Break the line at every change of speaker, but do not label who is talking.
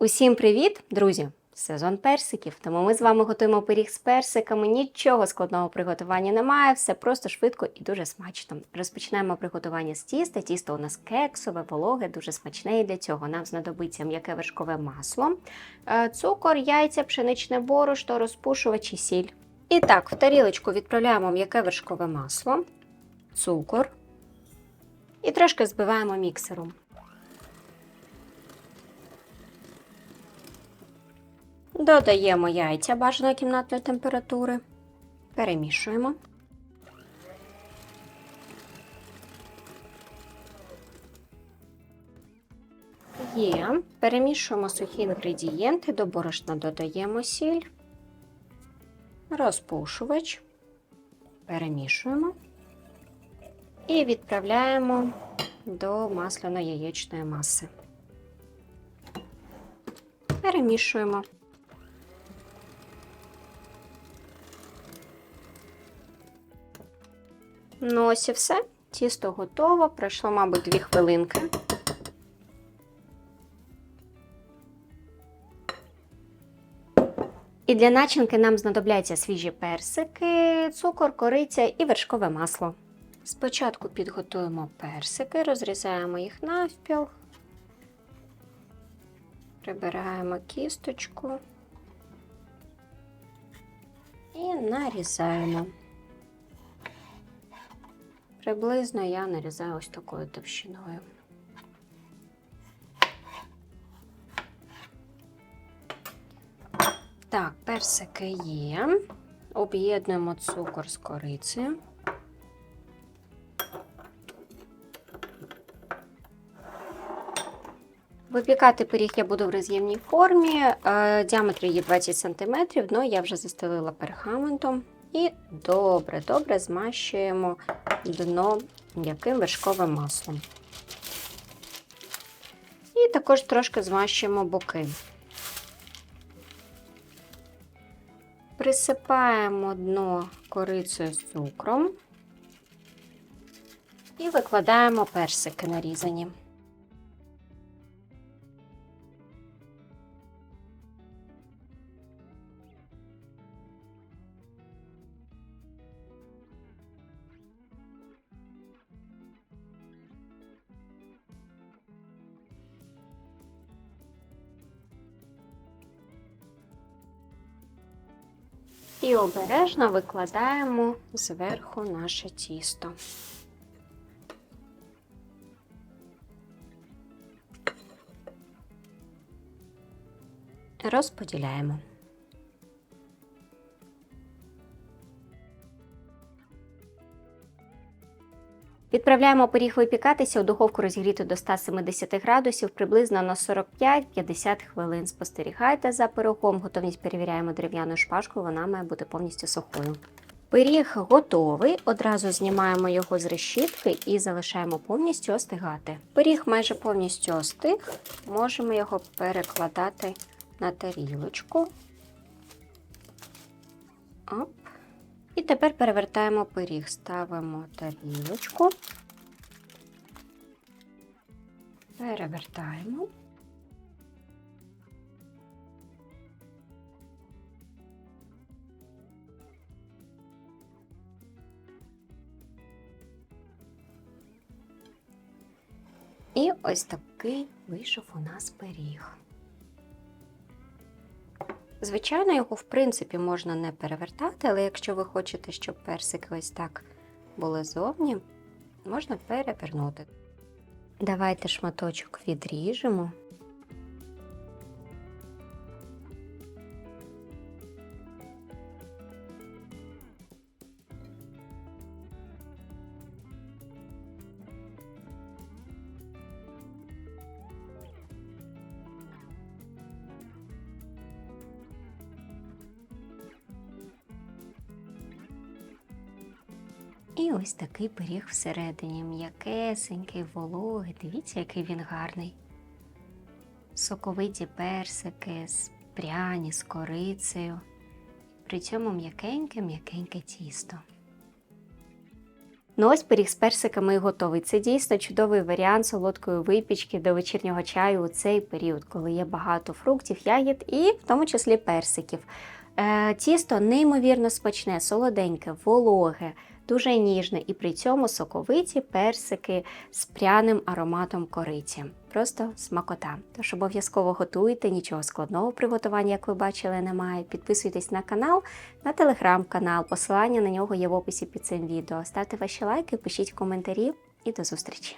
Усім привіт, друзі! Сезон персиків, тому ми з вами готуємо пиріг з персиками. Нічого складного в приготуванні немає, все просто швидко і дуже смачно. Розпочинаємо приготування з тіста. Тісто у нас кексове, вологе, дуже смачне. І для цього нам знадобиться м'яке вершкове масло, е, цукор, яйця, пшеничне борошно, розпушувач і сіль. І так, в тарілочку відправляємо м'яке вершкове масло, цукор і трошки збиваємо міксером. Додаємо яйця бажаної кімнатної температури. Перемішуємо. Є. Перемішуємо сухі інгредієнти, до борошна додаємо сіль, розпушувач, перемішуємо і відправляємо до масляно-яєчної маси. Перемішуємо. Ну, ось і все. Тісто готово. Пройшло, мабуть, 2 хвилинки. І для начинки нам знадобляться свіжі персики, цукор, кориця і вершкове масло. Спочатку підготуємо персики, розрізаємо їх навпіл, прибираємо кісточку і нарізаємо. Приблизно я нарізаю ось такою товщиною. Так, персики є. Об'єднуємо цукор з корицею. Випікати пиріг я буду в роз'ємній формі. Е, Діаметр її 20 см, дно я вже застелила пергаментом. І добре-добре змащуємо дно м'яким вершковим маслом. І також трошки змащуємо боки. Присипаємо дно корицею з цукром і викладаємо персики нарізані. І обережно викладаємо зверху наше тісто. Розподіляємо. Відправляємо пиріг випікатися у духовку розігріту до 170 градусів приблизно на 45-50 хвилин. Спостерігайте за пирогом. Готовність перевіряємо дерев'яною шпажкою, вона має бути повністю сухою. Пиріг готовий. Одразу знімаємо його з решітки і залишаємо повністю остигати. Пиріг майже повністю остиг. Можемо його перекладати на тарілочку. Оп. І тепер перевертаємо пиріг, ставимо тарілочку, перевертаємо. І ось такий вийшов у нас пиріг. Звичайно, його, в принципі, можна не перевертати, але якщо ви хочете, щоб персики ось так були зовні, можна перевернути. Давайте шматочок відріжемо. І ось такий пиріг всередині, м'якесенький, вологий. Дивіться, який він гарний. Соковиті персики, з пряні, з корицею. При цьому м'якеньке-м'якеньке тісто. Ну ось пиріг з персиками і готовий. Це дійсно чудовий варіант солодкої випічки до вечірнього чаю у цей період, коли є багато фруктів, ягід і в тому числі персиків. Е, тісто неймовірно смачне, солоденьке, вологе, дуже ніжне і при цьому соковиті персики з пряним ароматом кориці. Просто смакота. Тож обов'язково готуйте, нічого складного приготування, як ви бачили, немає. Підписуйтесь на канал, на телеграм-канал. Посилання на нього є в описі під цим відео. Ставте ваші лайки, пишіть коментарі і до зустрічі!